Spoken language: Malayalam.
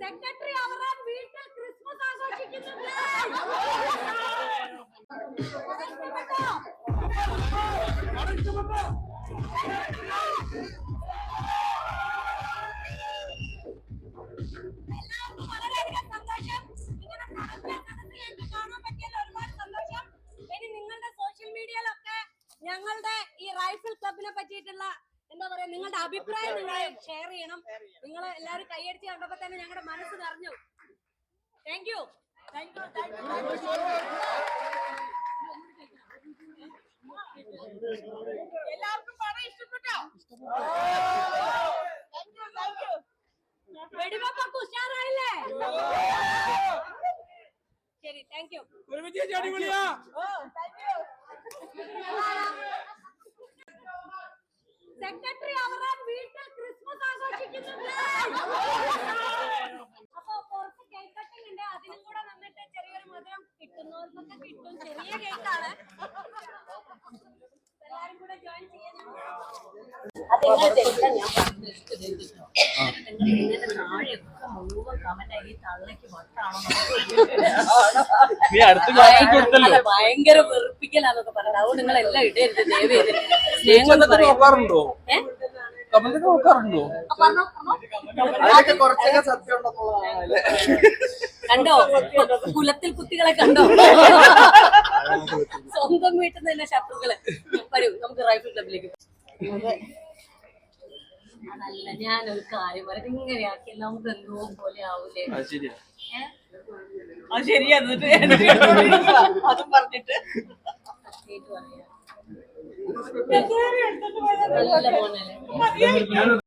സെക്രട്ടറി അവരുടെ വീട്ടിൽ ക്രിസ്മസ് ആഘോഷിക്കുന്നുണ്ട്? എല്ലാവർക്കും വളരെയധികം സന്തോഷം ഇങ്ങനെ ഞങ്ങൾക്ക് കാണാൻ പറ്റിയതിൽ ഒരുപാട് സന്തോഷം ഇനി നിങ്ങളുടെ സോഷ്യൽ മീഡിയയിലൊക്കെ ഞങ്ങളുടെ ഈ റൈഫിൾ ക്ലബിനെ പറ്റിയിട്ടുള്ള എന്താ പറയാ നിങ്ങളുടെ അഭിപ്രായം നിങ്ങൾ ഷെയർ ചെയ്യണം. നിങ്ങൾ എല്ലാവരും കൈയടിച്ച് കണ്ടപ്പോ തന്നെ ഞങ്ങളുടെ മനസ്സ് നിറഞ്ഞു. താങ്ക് യു താങ്ക് യു എല്ലാവർക്കും പടം ഇഷ്ടപ്പെട്ടോ? വെടിവെപ്പൊക്കെ ഉഷാറായില്ലേ? ശരി താങ്ക് യു സെക്രട്ടറി അവറാൻ വീട്ടിൽ ക്രിസ്മസ് ആഘോഷിക്കുന്നുണ്ട്. അപ്പൊ പുറത്ത് കേക്ക് കട്ടിംഗ് ഉണ്ട് അതിനും കൂടെ വന്നിട്ട് ചെറിയൊരു മധുരം കിട്ടുന്നവർക്കൊക്കെ കിട്ടും. ചെറിയ കേക്കാണ്. എല്ലാരും കൂടെ ജോയിൻ ചെയ്യാൻ അതെങ്ങനെ നീ അടുത്ത കൊടുത്തല്ലോ. ഭയങ്കര വെറുപ്പിക്കലാന്നൊക്കെ പറഞ്ഞത്. അതുകൊണ്ട് നിങ്ങൾ എല്ലാം ഇടരുത് സ്നേഹം കൊണ്ട് നോക്കാറുണ്ടോ? കമന്റൊക്കെ നോക്കാറുണ്ടോ? കണ്ടോ? കുലത്തിൽ കുത്തികളെ കണ്ടോ? സ്വന്തം വീട്ടിൽ നിന്ന് തന്നെ ശത്രുക്കൾ വരൂ. നമുക്ക് റൈഫിൾ ക്ലബിലേക്ക് പോകാം. അതല്ല ഞാനൊരു കാര്യം പറയാം ഇങ്ങനെയാക്കി നമുക്ക് എന്തോ പോലെ ആവൂലേ? അത് ശരിയാ. അതും പറഞ്ഞിട്ട്. സത്യമായിട്ട് പറയാം.